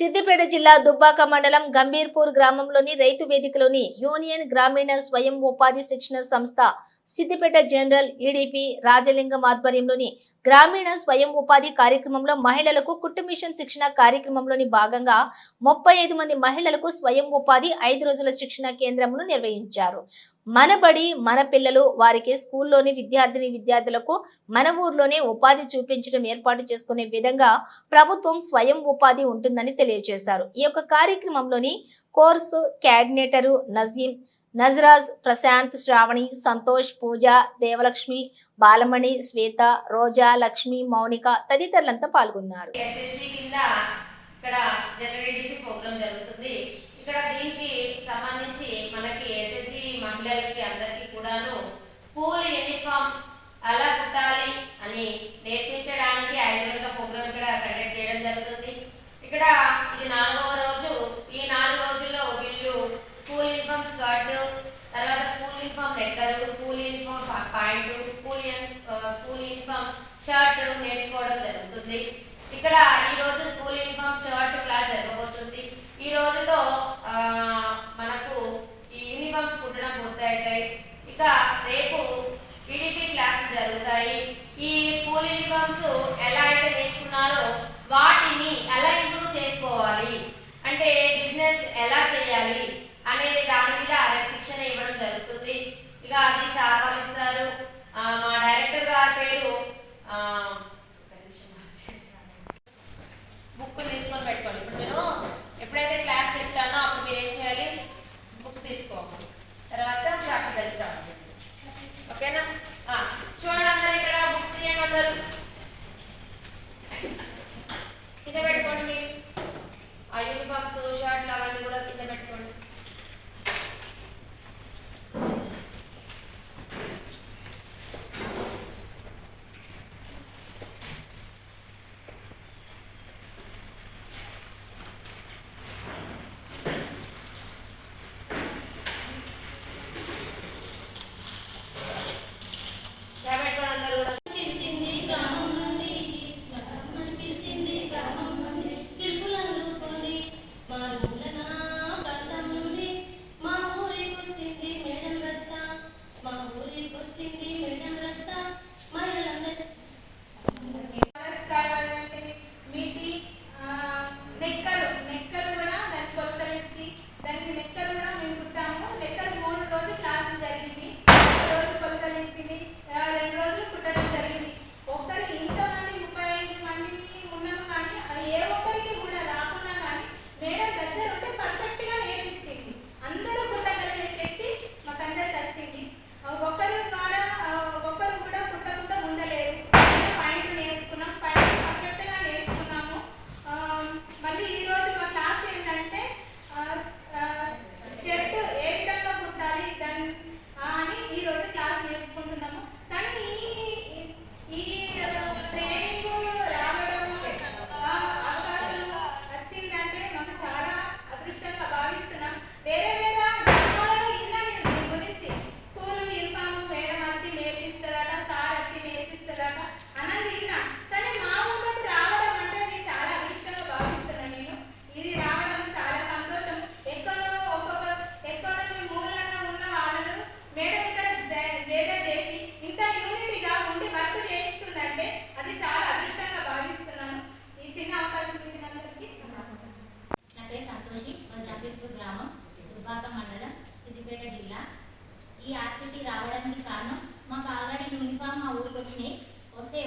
సిద్దిపేట జిల్లా దుబ్బాక మండలం గంభీర్పూర్ గ్రామంలోని రైతు వేదికలోని యూనియన్ గ్రామీణ స్వయం ఉపాధి శిక్షణ సంస్థ సిద్దిపేట జనరల్ ఈడీపీ రాజలింగం ఆధ్వర్యంలోని గ్రామీణ స్వయం ఉపాధి కార్యక్రమంలో మహిళలకు కుట్టు మిషన్ శిక్షణ కార్యక్రమంలోని భాగంగా ముప్పై ఐదు మంది మహిళలకు స్వయం ఉపాధి ఐదు రోజుల శిక్షణ కేంద్రమును నిర్వహించారు. మన బడి మన పిల్లలు వారికి స్కూల్లోని విద్యార్థిని విద్యార్థులకు మన ఊర్లోనే ఉపాధి చూపించడం ఏర్పాటు చేసుకునే విధంగా ప్రభుత్వం స్వయం ఉపాధి ఉంటుందని తెలియజేశారు. ఈ యొక్క కార్యక్రమంలోని కోర్సు క్యాడినేటరు నజీం నజరాజ్ ప్రశాంత్ శ్రావణి సంతోష్ పూజ దేవలక్ష్మి బాలమణి శ్వేత రోజా లక్ష్మి మౌనిక తదితరులంతా పాల్గొన్నారు. ఇక్కడ జనరేటివ్ ప్రోగ్రామ్ జరుగుతుంది. ఇక్కడ దీనికి సంబంధించి మనకి ఎస్ఎల్సి మహిళలకి అందరికీ కూడాను స్కూల్ యూనిఫామ్ ఎలా కుట్టాలి అని నేర్పించడానికి ఐదు రోజుల ప్రోగ్రామ్ ఇక్కడ కండక్ట్ చేయడం జరుగుతుంది ఇక్కడ ఇది నాలుగవ రోజు. ఈ నాలుగు రోజుల్లో వీళ్ళు స్కూల్ యూనిఫామ్ స్కర్ట్ తర్వాత స్కూల్ యూనిఫామ్ నెక్కరు స్కూల్ యూనిఫామ్ పాయింట్ స్కూల్ యూని- స్కూల్ యూనిఫామ్ షర్ట్ నేర్చుకోవడం జరుగుతుంది. ఇక్కడ ఈ రోజు స్కూల్ యూనిఫామ్ షర్ట్ క్లాస్ జరగబోతుంది. ఈ రోజుతో మనకు ఈ యూనిఫామ్స్ కుట్టడం పూర్తవుతాయి ఇక రేపు ఈడిపి క్లాస్ జరుగుతాయి ఈ స్కూల్ యూనిఫామ్స్ ఎలా అయితే నేర్చుకున్నారో వాటిని ఎలా ఇంప్రూవ్ చేసుకోవాలి అంటే బిజినెస్ ఎలా చేయాలి అనే దాని మీద శిక్షణ ఇవ్వడం జరుగుతుంది. ఇక అది సార్ మా డైరెక్టర్ గారి పేరు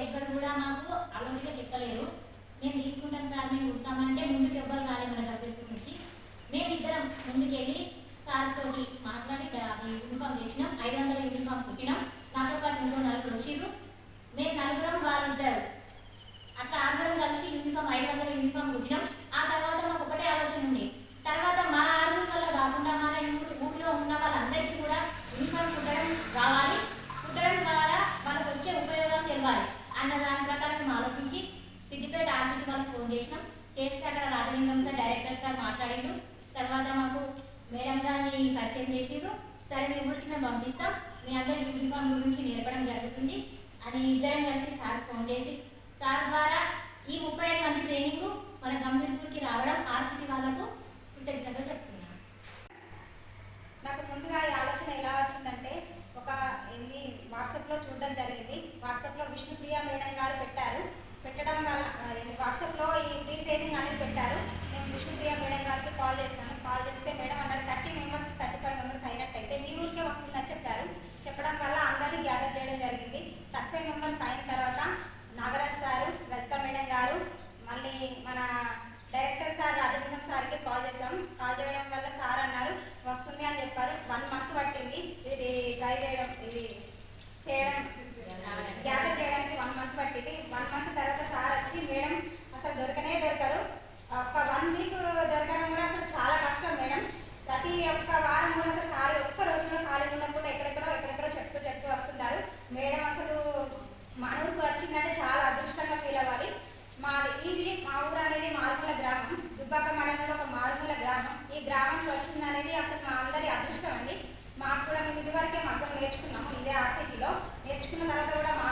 ఎక్కడ కూడా మాకు అలవాటుగా చెప్పలేరు. మేము తీసుకుంటాం సార్ మేము ఉంటామంటే ముందుకు ఎవ్వరు రాలే మన దగ్గరికి నుంచి మేమిద్దరం ముందుకెళ్ళి సార్ తోటి మాట్లాడి యూనిఫామ్ తెచ్చినాం. ఐదు వందల యూనిఫామ్ కుట్టినాం. నాతో పాటు ఇంకో నలుగురు వచ్చిర్రు. మేము నలుగురం వాళ్ళిద్దరు. అట్లా ఆరుగురం కలిసి యూనిఫామ్ ఐదు వందల యూనిఫామ్ కుట్టినాం. ఆ తర్వాత మాకు ఒకటే ఆలోచన ఉంది తర్వాత మా ఆరుగురు కాకుండా మన ఊరు ఊర్లో ఉన్న వాళ్ళందరికీ కూడా యూనిఫామ్ కుట్టడం రావాలి. అన్న దాని ప్రకారం మేము ఆలోచించి సిద్దిపేట ఆర్సిటీ వాళ్ళకి ఫోన్ చేసినాం. చేస్తే అక్కడ రాజలింగం గారు డైరెక్టర్ గారు మాట్లాడిండు. తర్వాత మాకు మేడం గారిని పరిచయం చేసిండు సరే మీ ఊరికి మేము పంపిస్తాం. మీ అందరి యూనిఫామ్ గురించి నేర్పడం జరుగుతుంది. అని ఇద్దరం కలిసి సార్ ఫోన్ చేసి సార్ ద్వారా ఈ ముప్పై ఐదు మంది ట్రైనింగ్ మన గంభీర్పూర్కి రావడం రావడానికి వచ్చింది అనేది అసలు మా అందరి అదృష్టం అండి. మాకు కూడా మేము ఇదివరకే మగ్గం నేర్చుకున్నాము ఇదే ఆసక్తిలో నేర్చుకున్న తర్వాత కూడా మా